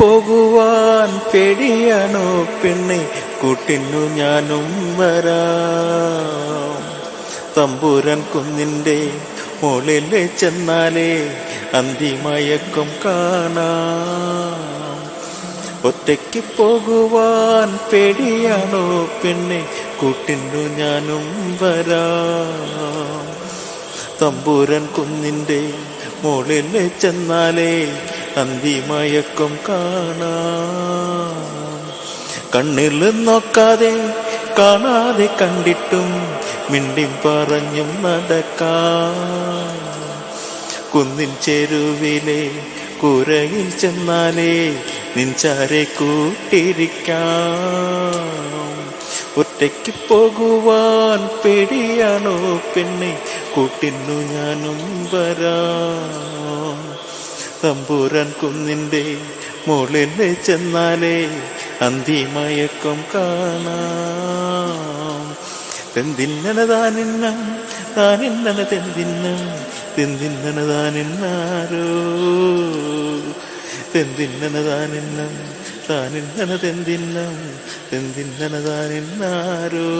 പോകുവാൻ പേടിയാണോ പെണ്ണെ? കൂട്ടിന്നു ഞാനും വരാം. തമ്പൂരൻ കുന്നിന്റെ മുകളിൽ ചെന്നാലേ അന്തിമയക്കം കാണാം. ഒറ്റയ്ക്ക് പോകുവാൻ പേടിയാണോ പെണ്ണെ? കൂട്ടിന്നു ഞാനും വരാം. തമ്പൂരൻ കുന്നിന്റെ മുകളിൽ ചെന്നാലേ അന്തിമയക്കം കാണാം. കണ്ണിൽ നോക്കാതെ കാണാതെ കണ്ടിട്ടും മിണ്ടി പറഞ്ഞും നടക്കാം. കുന്നിൻ ചെരുവിലെ കുരയിൽ ചെന്നാലേ നിൻചാരെ കൂട്ടിരിക്കാം. ഒറ്റയ്ക്ക് പോകുവാൻ പേടിയാണോ പെണ്ണെ? കൂട്ടിന്നു ഞാനും വരാം. തമ്പൂരാൻ കുന്നിന്റെ മുകളിൽ ചെന്നാലേ അന്തിമയക്കം കാണാം. തെന്തിന്നന താനിന്ന താനിന്നന തെന്തിന്ന തെന്തിന്നന താനിന്നാരോ? തെന്തിന്നന താനിന്ന താനിന്നന തെന്തിന്ന തെന്തിന്നന താനിന്നാരോ?